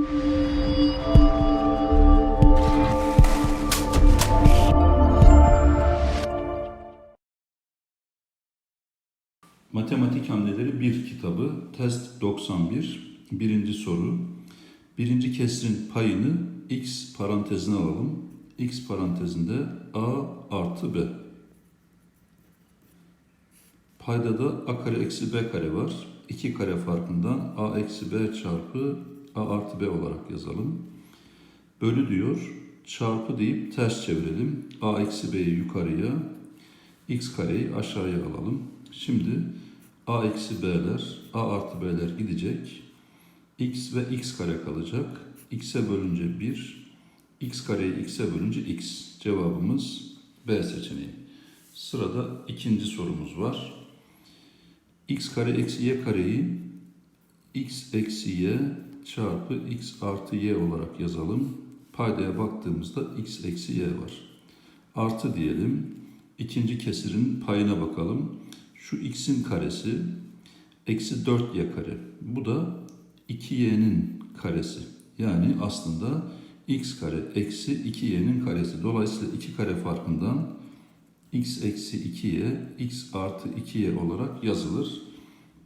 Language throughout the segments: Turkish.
Matematik Hamleleri 1 kitabı, test 91, birinci soru. Birinci kesrin payını x parantezine alalım. x parantezinde a artı b. Payda da a kare eksi b kare var. 2 kare farkından a eksi b çarpı a artı b olarak yazalım. Bölü diyor. Çarpı deyip ters çevirelim. a eksi b'yi yukarıya, x kareyi aşağıya alalım. Şimdi a eksi b'ler, a artı b'ler gidecek. x ve x kare kalacak. x'e bölünce 1, x kareyi x'e bölünce x. Cevabımız B seçeneği. Sırada ikinci sorumuz var. x kare eksi y kareyi x eksi y çarpı x artı y olarak yazalım. Paydaya baktığımızda x eksi y var. Artı diyelim. İkinci kesirin payına bakalım. Şu x'in karesi eksi 4y kare. Bu da 2y'nin karesi. Yani aslında x kare eksi 2y'nin karesi. Dolayısıyla 2 kare farkından x eksi 2y, x artı 2y olarak yazılır.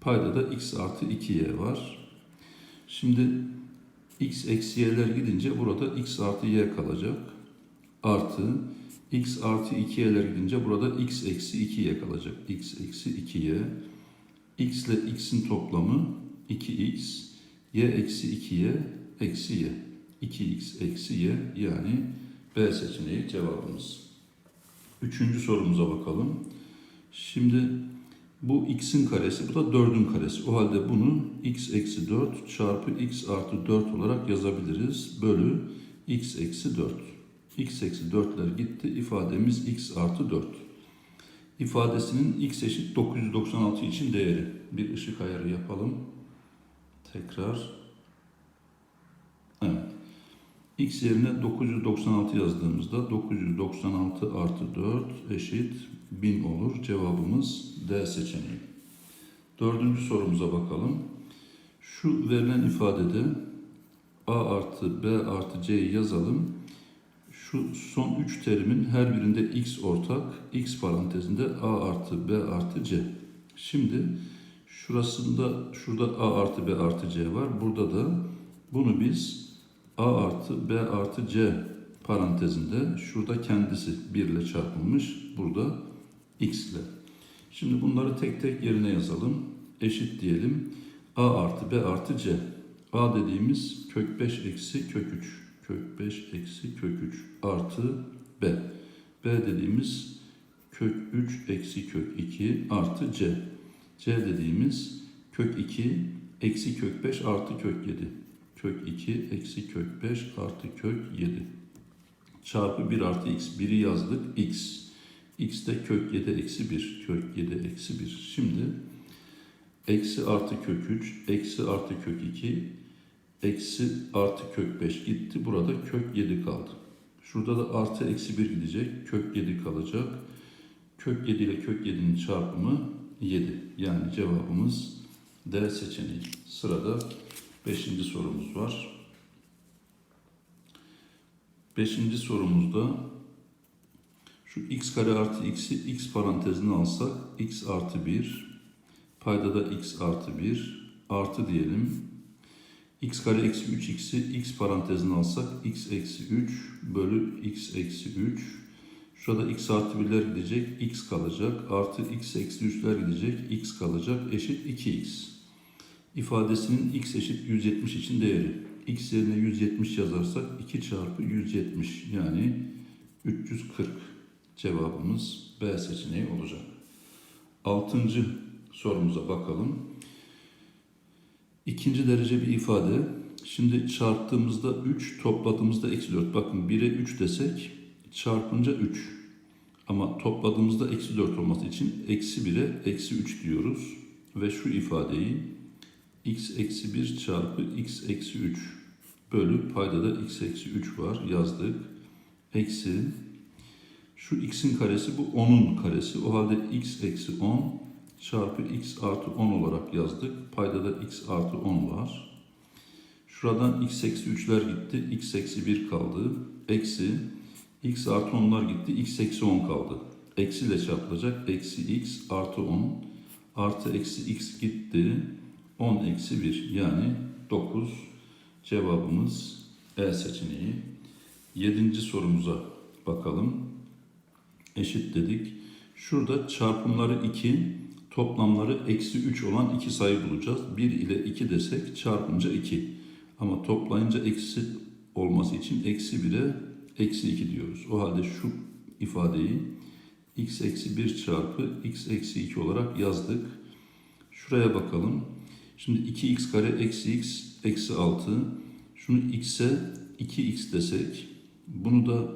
Payda da x artı 2y var. Şimdi x eksi y'ler gidince burada x artı y kalacak. Artı x artı 2y'ler gidince burada x eksi 2y kalacak. x eksi 2y. x ile x'in toplamı 2x. y eksi 2y eksi y. 2x eksi y yani B seçeneği cevabımız. Üçüncü sorumuza bakalım. Şimdi bu x'in karesi, bu da 4'ün karesi. O halde bunu x eksi 4 çarpı x artı 4 olarak yazabiliriz. Bölü x eksi 4 x eksi 4'ler gitti. İfademiz x artı 4. İfadesinin x eşit 996 için değeri. Bir ışık ayarı yapalım. Tekrar. Evet. X yerine 996 yazdığımızda 996 artı 4 eşit 1000 olur. Cevabımız D seçeneği. Dördüncü sorumuza bakalım. Şu verilen ifadede a artı b artı c'yi yazalım şu son üç terimin her birinde x ortak, x parantezinde a artı b artı c. Şimdi şurasında, şurada a artı b artı c var. Burada da bunu biz a artı b artı c parantezinde, şurada kendisi 1 ile çarpılmış, burada x ile. Şimdi bunları tek tek yerine yazalım. Eşit diyelim. a artı b artı c. a dediğimiz kök 5 eksi kök 3 kök 5 eksi kök 3 artı b. b dediğimiz kök 3 eksi kök 2 artı c. c dediğimiz kök 2 eksi kök 5 artı kök 7. Kök 2 eksi kök 5 artı kök 7. Çarpı 1 artı x. 1'i yazdık x. x de kök 7 eksi 1. Kök 7 eksi 1. Şimdi eksi artı kök 3 eksi artı kök 2 eksi artı kök 5 gitti. Burada kök 7 kaldı. Şurada da artı eksi 1 gidecek. Kök 7 kalacak. Kök 7 ile kök 7'nin çarpımı 7. Yani cevabımız D seçeneği. Sırada 5. sorumuz var. 5. sorumuzda şu x kare artı x'i x parantezine alsak x artı 1 payda da x artı 1 artı diyelim x kare eksi 3x'i x parantezine alsak x eksi 3 bölü x eksi 3. Şurada x artı 1'ler gidecek, x kalacak. Artı x eksi 3'ler gidecek, x kalacak. Eşit 2x. İfadesinin x eşit 170 için değeri. x yerine 170 yazarsak 2 çarpı 170 yani 340 cevabımız B seçeneği olacak. Altıncı sorumuza bakalım. İkinci derece bir ifade. Şimdi çarptığımızda 3, topladığımızda eksi 4. Bakın 1'e 3 desek çarpınca 3. Ama topladığımızda eksi 4 olması için eksi 1'e eksi 3 diyoruz. Ve şu ifadeyi x eksi 1 çarpı x eksi 3 bölü payda da x eksi 3 var yazdık. Eksi şu x'in karesi bu 10'un karesi. O halde x eksi 10 çarpı x artı 10 olarak yazdık. Payda da x artı 10 var. Şuradan x eksi 3'ler gitti. x eksi 1 kaldı. Eksi x artı 10'lar gitti. x eksi 10 kaldı. Eksi ile çarpılacak. Eksi x artı 10 artı eksi x gitti. 10 eksi 1 yani 9 cevabımız E seçeneği. Yedinci sorumuza bakalım. Eşit dedik. Şurada çarpımları 2, toplamları eksi 3 olan iki sayı bulacağız. 1 ile 2 desek çarpınca 2. Ama toplayınca eksi olması için eksi 1'e eksi 2 diyoruz. O halde şu ifadeyi x eksi 1 çarpı x eksi 2 olarak yazdık. Şuraya bakalım. Şimdi 2x kare eksi x eksi 6. Şunu x'e 2x desek. Bunu da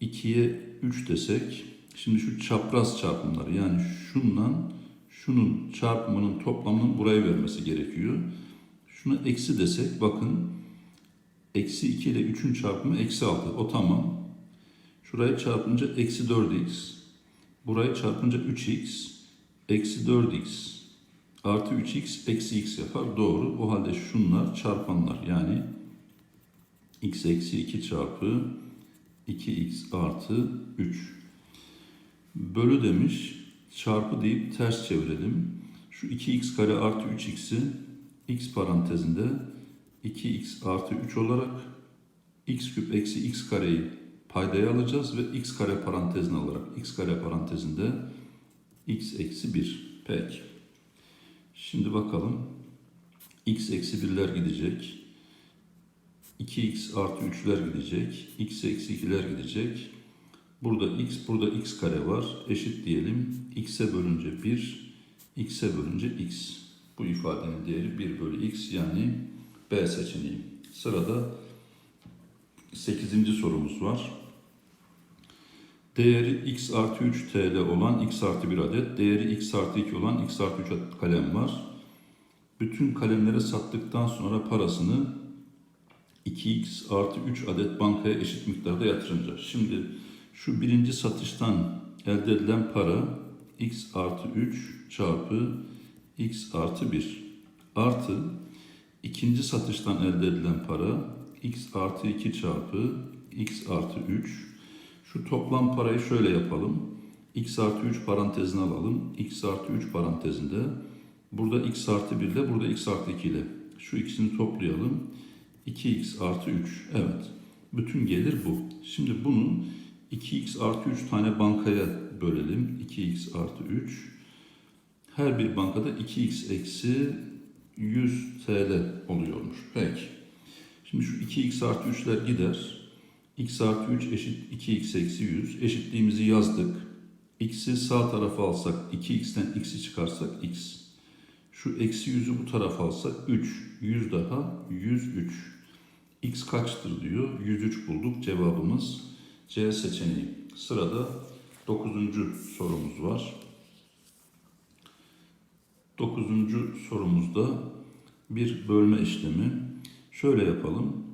2'ye 3 desek. Şimdi şu çapraz çarpımları yani şundan şunun çarpımının toplamının buraya vermesi gerekiyor. Şuna eksi desek bakın eksi 2 ile 3'ün çarpımı eksi 6. O tamam. Şurayı çarpınca eksi 4x. Burayı çarpınca 3x. Eksi 4x artı 3x eksi x yapar. Doğru. O halde şunlar çarpanlar. Yani x eksi 2 çarpı 2x artı 3. Bölü demiş. Çarpı deyip ters çevirelim. Şu 2x kare artı 3x'i x parantezinde 2x artı 3 olarak x küp eksi x kareyi paydaya alacağız ve x kare parantezine alarak x kare parantezinde x eksi 1. Peki. Şimdi bakalım. x eksi 1'ler gidecek. 2x artı 3'ler gidecek. x eksi 2'ler gidecek. Burada x, burada x kare var. Eşit diyelim. x'e bölünce 1, x'e bölünce x. Bu ifadenin değeri 1 bölü x yani B seçeneği. Sırada 8. sorumuz var. Değeri x artı 3 TL olan x artı 1 adet, değeri x artı 2 olan x artı 3 adet kalem var. Bütün kalemleri sattıktan sonra parasını 2x artı 3 adet bankaya eşit miktarda yatırınca. Şimdi şu birinci satıştan elde edilen para x artı 3 çarpı x artı 1 artı ikinci satıştan elde edilen para x artı 2 çarpı x artı 3 şu toplam parayı şöyle yapalım. x artı 3 parantezine alalım. x artı 3 parantezinde burada x artı 1 ile burada x artı 2 ile şu ikisini toplayalım. 2x artı 3. Evet. Bütün gelir bu. Şimdi bunun 2x artı 3 tane bankaya bölelim. 2x artı 3. Her bir bankada 2x eksi 100 TL oluyormuş. Peki. Şimdi şu 2x artı 3'ler gider. X artı 3 eşit 2x eksi 100. Eşitliğimizi yazdık. x'i sağ tarafa alsak 2x'ten x'i çıkarsak x. Şu eksi 100'ü bu tarafa alsak 3. 100 daha 103. x kaçtır diyor. 103 bulduk. Cevabımız C seçeneği. Sırada 9. sorumuz var. 9. sorumuzda bir bölme işlemi. Şöyle yapalım.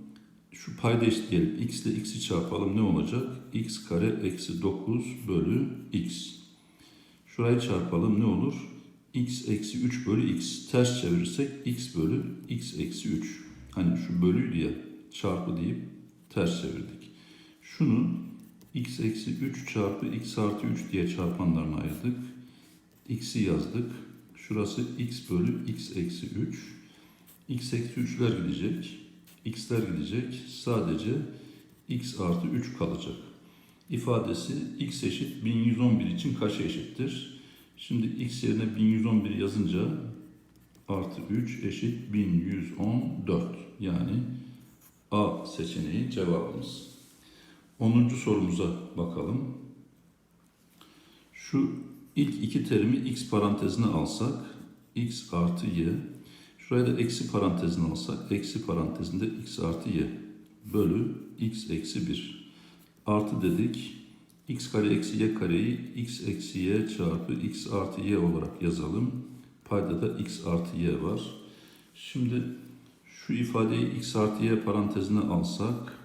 Şu payda eşitleyelim. x ile x'i çarpalım. Ne olacak? x kare eksi 9 bölü x. Şurayı çarpalım. Ne olur? x eksi 3 bölü x. Ters çevirirsek x bölü x eksi 3. Hani şu bölüydü ya çarpı deyip ters çevirdik. Şunu x eksi 3 çarpı x artı 3 diye çarpanlarına ayırdık. x'i yazdık. Şurası x bölü x eksi 3. x eksi 3'ler gidecek. X'ler gidecek. Sadece x artı 3 kalacak. İfadesi x eşit 1111 için kaça eşittir? Şimdi x yerine 1111 yazınca artı 3 eşit 1114. Yani A seçeneği cevabımız. 10. sorumuza bakalım. Şu ilk iki terimi x parantezine alsak x artı y. Şuraya da eksi parantezine alsak eksi parantezinde x artı y bölü x eksi 1. Artı dedik. x kare eksi y kareyi x eksi y çarpı x artı y olarak yazalım. Payda da x artı y var. Şimdi şu ifadeyi x artı y parantezine alsak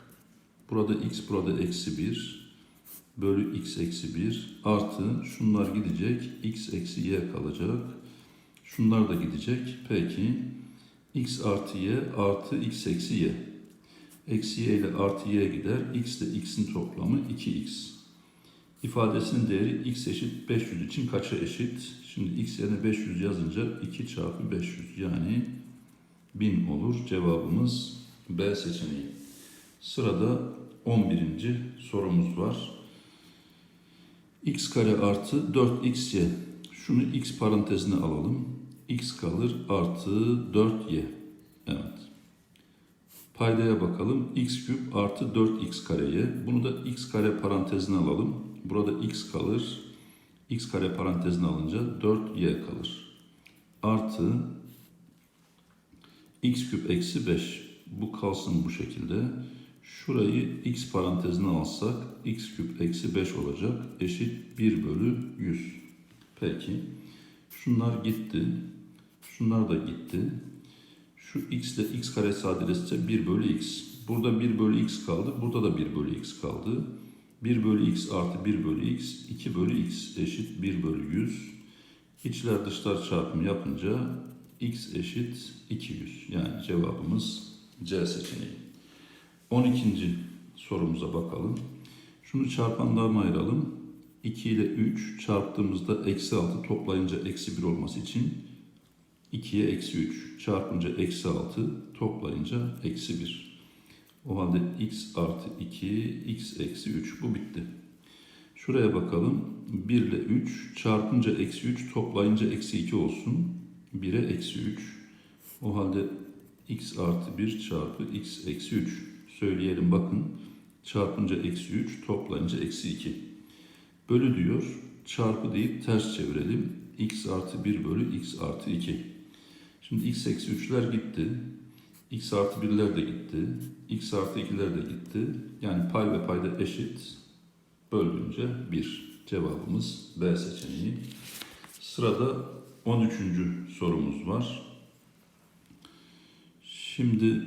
burada x burada eksi 1 bölü x eksi 1 artı şunlar gidecek x eksi y kalacak. Şunlar da gidecek. Peki x artı y artı x eksi y. Eksi y ile artı y gider. x ile x'in toplamı 2x. İfadesinin değeri x eşit 500 için kaça eşit? Şimdi x yerine 500 yazınca 2 çarpı 500 yani 1000 olur. Cevabımız B seçeneği. Sırada 11. sorumuz var. x kare artı 4xy. Şunu x parantezine alalım. X kalır artı 4y. Evet. Paydaya bakalım. x küp artı 4x kareye. Bunu da x kare parantezine alalım. Burada x kalır. x kare parantezine alınca 4y kalır. Artı x küp eksi 5. Bu kalsın bu şekilde. Şurayı x parantezine alsak x küp eksi 5 olacak. Eşit 1 bölü 100. Peki. Şunlar gitti. Şunlar da gitti. Şu x ile x kare sadeleşse 1 bölü x. Burada 1 bölü x kaldı. Burada da 1 bölü x kaldı. 1 bölü x artı 1 bölü x. 2 bölü x eşit 1 bölü 100. İçler dışlar çarpımı yapınca x eşit 200. Yani cevabımız C seçeneği. 12. sorumuza bakalım. Şunu çarpanlarına ayıralım. 2 ile 3 çarptığımızda eksi 6 toplayınca eksi 1 olması için 2'ye eksi 3 çarpınca eksi 6 toplayınca eksi 1. O halde x artı 2 x eksi 3 bu bitti. Şuraya bakalım. 1 ile 3 çarpınca eksi 3 toplayınca eksi 2 olsun. 1'e eksi 3. O halde x artı 1 çarpı x eksi 3. Söyleyelim bakın. Çarpınca eksi 3 toplayınca eksi 2. Bölü diyor. Çarpı deyip ters çevirelim. x artı 1 bölü x artı 2. Şimdi x eksi 3'ler gitti. x artı 1'ler de gitti. x artı 2'ler de gitti. Yani pay ve payda eşit. Böldüğünce 1. Cevabımız B seçeneği. Sırada 13. sorumuz var. Şimdi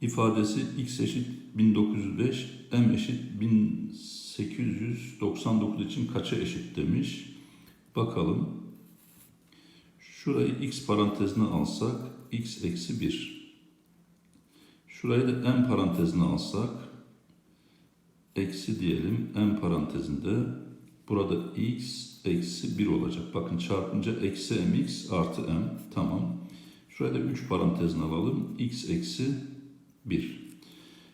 ifadesi x eşit 1905, m eşit 1899 için kaça eşit demiş. Bakalım. Şurayı x parantezine alsak x eksi 1. Şurayı da m parantezine alsak eksi diyelim m parantezinde burada x eksi 1 olacak. Bakın çarpınca eksi mx artı m tamam. Şuraya da 3 parantezine alalım. x eksi 1.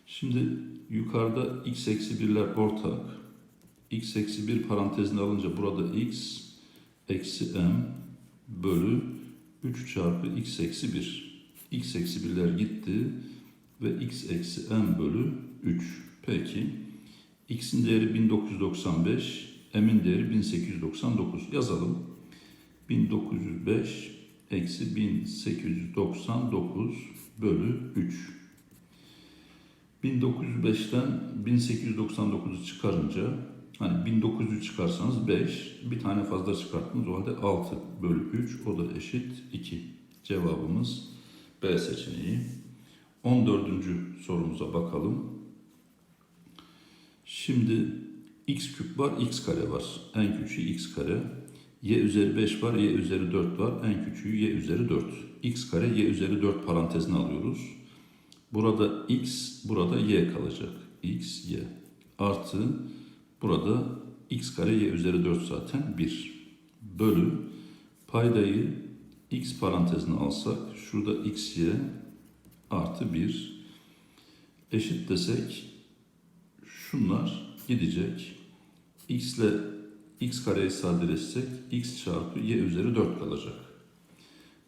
Şimdi yukarıda x eksi 1'ler ortak. x eksi 1 parantezine alınca burada x eksi m bölü 3 çarpı x eksi 1. x eksi 1'ler gitti ve x eksi m bölü 3. Peki x'in değeri 1995, m'in değeri 1899. Yazalım. 1905 eksi 1899 bölü 3. 1905'ten 1899'u çıkarınca hani 1900 çıkarsanız 5 bir tane fazla çıkarttınız o halde 6 bölü 3 o da eşit 2. Cevabımız B seçeneği. 14. sorumuza bakalım. Şimdi x küp var, x kare var. En küçüğü x kare. y üzeri 5 var, y üzeri 4 var. En küçüğü y üzeri 4. x kare, y üzeri 4 parantezine alıyoruz. Burada x, burada y kalacak. x, y. Artı burada x kare, y üzeri 4 zaten 1. Bölü paydayı x parantezine alsak şurada x, y artı 1 eşit desek şunlar gidecek. x ile x kareyi sadeleşsek x çarpı y üzeri 4 kalacak.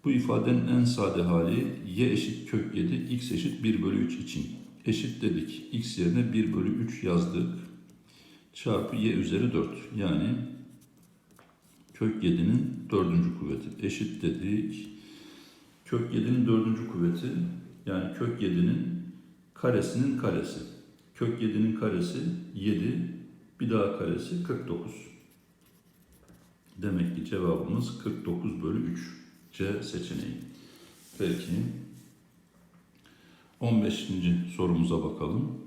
Bu ifadenin en sade hali y eşit kök 7, x eşit 1 bölü 3 için. Eşit dedik. x yerine 1 bölü 3 yazdık. Çarpı y üzeri 4. Yani kök 7'nin dördüncü kuvveti. Eşit dedik. Kök 7'nin dördüncü kuvveti yani kök 7'nin karesinin karesi. Kök 7'nin karesi 7, bir daha karesi 49. Demek ki cevabımız 49 bölü 3. C seçeneği. Peki. 15. sorumuza bakalım.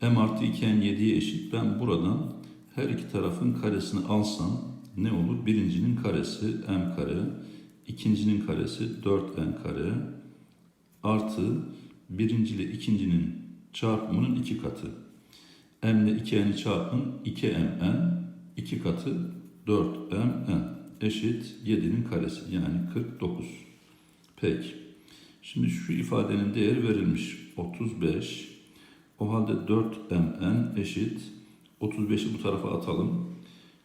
M artı 2N 7'ye eşit. Ben buradan her iki tarafın karesini alsam ne olur? Birincinin karesi M kare, ikincinin karesi 4N kare artı birinci ile ikincinin çarpımının iki katı. m ile 2n'yi çarpın 2mn 2 katı 4mn eşit 7'nin karesi yani 49. Peki. Şimdi şu ifadenin değeri verilmiş 35. O halde 4mn eşit 35'i bu tarafa atalım.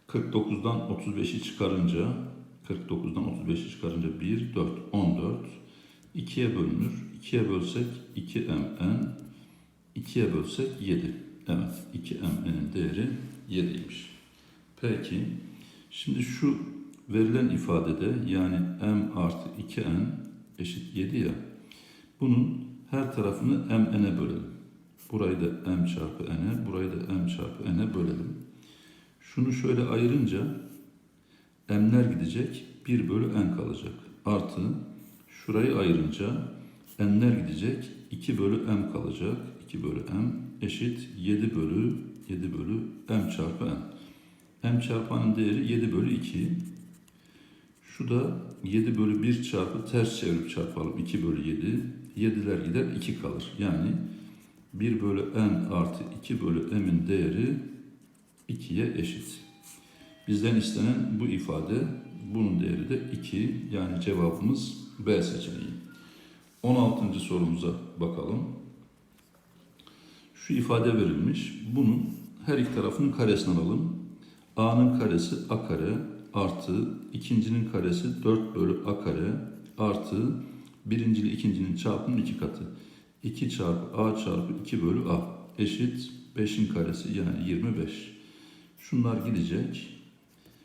49'dan 35'i çıkarınca 49'dan 35'i çıkarınca 1, 4, 14. 2'ye bölünür. 2'ye bölsek 2mn. 2'ye bölsek 7. Evet 2mn'in değeri 7'ymiş. Peki. Şimdi şu verilen ifadede yani m artı 2n eşit 7 ya. Bunun her tarafını m'n'e bölelim. Burayı da m çarpı n'e, burayı da m çarpı n'e bölelim. Şunu şöyle ayırınca m'ler gidecek, 1 bölü n kalacak. Artı şurayı ayırınca n'ler gidecek, 2 bölü m kalacak. 2 bölü m eşit 7 bölü 7 bölü m çarpı n. m çarpanın değeri 7 bölü 2. Şu da 7 bölü 1 çarpı ters çevirip çarpalım. 2 bölü 7. 7'ler gider 2 kalır. Yani 1 bölü n artı 2 bölü m'in değeri 2'ye eşit. Bizden istenen bu ifade, bunun değeri de 2. Yani cevabımız B seçeneği. 16. sorumuza bakalım. Şu ifade verilmiş. Bunun her iki tarafının karesini alalım. A'nın karesi A kare artı ikincinin karesi 4 bölü A kare artı birinci ile ikincinin çarpımının iki katı. 2 çarpı A çarpı 2 bölü A eşit 5'in karesi yani 25. Şunlar gidecek.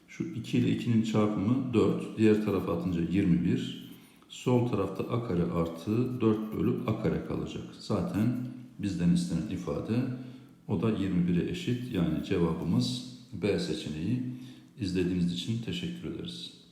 Şu 2 ile 2'nin çarpımı 4. Diğer tarafa atınca 21. Sol tarafta a kare artı 4 bölü a kare kalacak. Zaten bizden istenen ifade o da 21'e eşit. Yani cevabımız B seçeneği. İzlediğiniz için teşekkür ederiz.